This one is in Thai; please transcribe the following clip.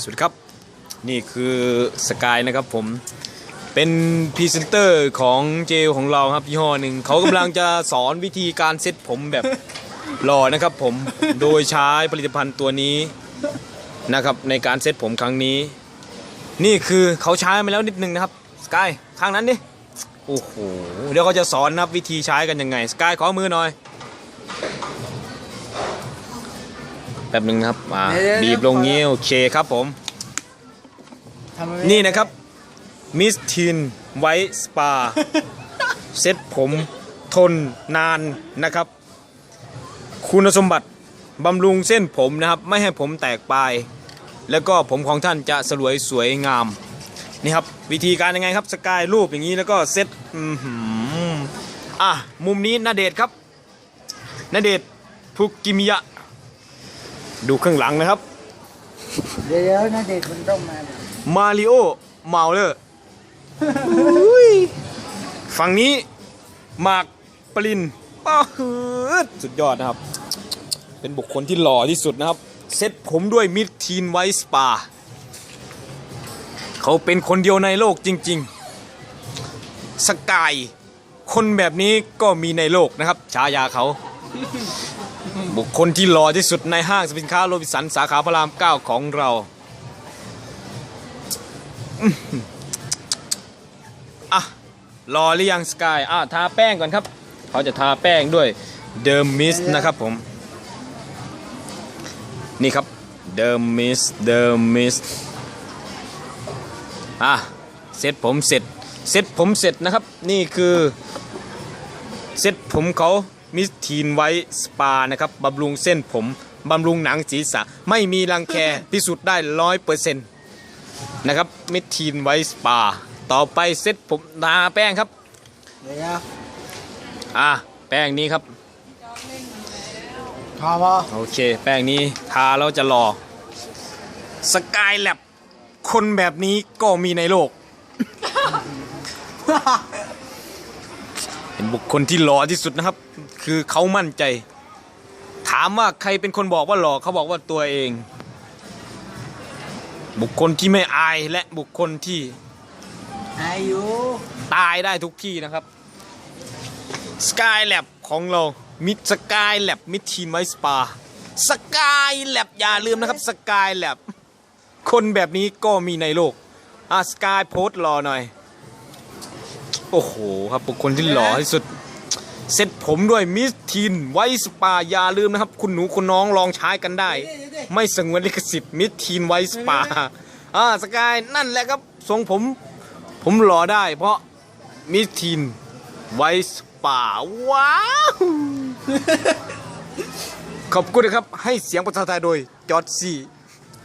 สวัสดีครับ นี่คือสกายนะครับผมเป็นพรีเซนเตอร์ของเจลของเราครับยี่ห้อหนึ่งเขากำลังจะสอนวิธีการเซ็ตผมแบบหล่อนะครับผมโดยใช้ผลิตภัณฑ์ตัวนี้นะครับในการเซ็ตผมครั้งนี้ นี่คือเขาใช้มาแล้วนิดนึงนะครับสกายข้างนั้นดิโอ้โหเดี๋ยวเขาจะสอนนะครับวิธีใช้กันยังไงสกายขอมือหน่อย แป๊บหนึงนะครับอ่าเดี๋ยวๆ บีบลงงี้โอเคครับผม ทำไมนี่นะครับมิสทีนไวท์สปา เซ็ตผมทนนานนะครับ คุณสมบัติบำรุงเส้นผมนะครับ ไม่ให้ผมแตกปลาย แล้วก็ผมของท่านจะสลวยสวยงาม นี่ครับ วิธีการยังไงครับ สกายรูปอย่างนี้แล้วก็เซ็ตอือหืออะ มุมนี้นาเดชน์ครับนาเดชน์พุกกิมิยะ ดูข้างหลังนะครับ เดี๋ยวนะเด็กมันต้องมามาริโอเมาเลอร์ฝั่งนี้หมากปรินป้าฮืดสุดยอดนะครับ เป็นบุคคลที่หล่อที่สุดนะครับ เซ็ตผมด้วยมิดทีนไวท์สปา เขาเป็นคนเดียวในโลกจริง ๆ สกาย คนแบบนี้ก็มีในโลกนะครับฉายาเขา บุคคลที่หล่อที่สุดในห้างสินค้าโรบินสันสาขาพระราม9ของเราอะรอหรือยังสกายอะทาแป้งก่อนครับ เขาจะทาแป้งด้วยเดิมมิสนะครับผม นี่ครับเดิมมิสเดิมมิสอะเสร็จผมเสร็จเสร็จผมเสร็จนะครับ นี่คือเซ็ตผมเขา มิสทีนไว้สปานะครับบำรุงเส้นผมบำรุงหนังศีรษะ ไม่มีรังแคพิสูจน์ได้ร้อยเปอร์เซ็นต์นะครับมิสทีนไว้สปา ต่อไปเซ็ตผมทาแป้งครับเดี๋ยวอะแป้งนี้ครับพอพอโอเค แป้งนี้ทาแล้วจะหล่อสกายแลบคนแบบนี้ก็มีในโลก เป็นบุคคลที่หล่อที่สุดนะครับ คือเขามั่นใจ ถามว่าใครเป็นคนบอกว่าหล่อเขาบอกว่าตัวเอง บุคคลที่ไม่อายและบุคคลที่อายุตายได้ทุกที่นะครับสกายแลบของเรามิดสกายแลบมิดทีมไวสปาสกายแลบอย่าลืมนะครับสกายแลบคนแบบนี้ก็มีในโลกอะสกายโพสต์รอหน่อย โอ้โหครับบุคคลที่หล่อที่สุด เซ็ตผมด้วยมิสทีนไวสปาอย่าลืมนะครับ คุณหนูคุณน้องลองใช้กันได้ ไม่สงวนลิขสิทธิ์มิสทีนไวสปาอ่าสกายนั่นแหละครับทรงผม ผมหล่อได้ เพราะมิสทีนไวสปาว้าวขอบคุณนะครับ ให้เสียงภาษาไทยโดยจอร์ดซี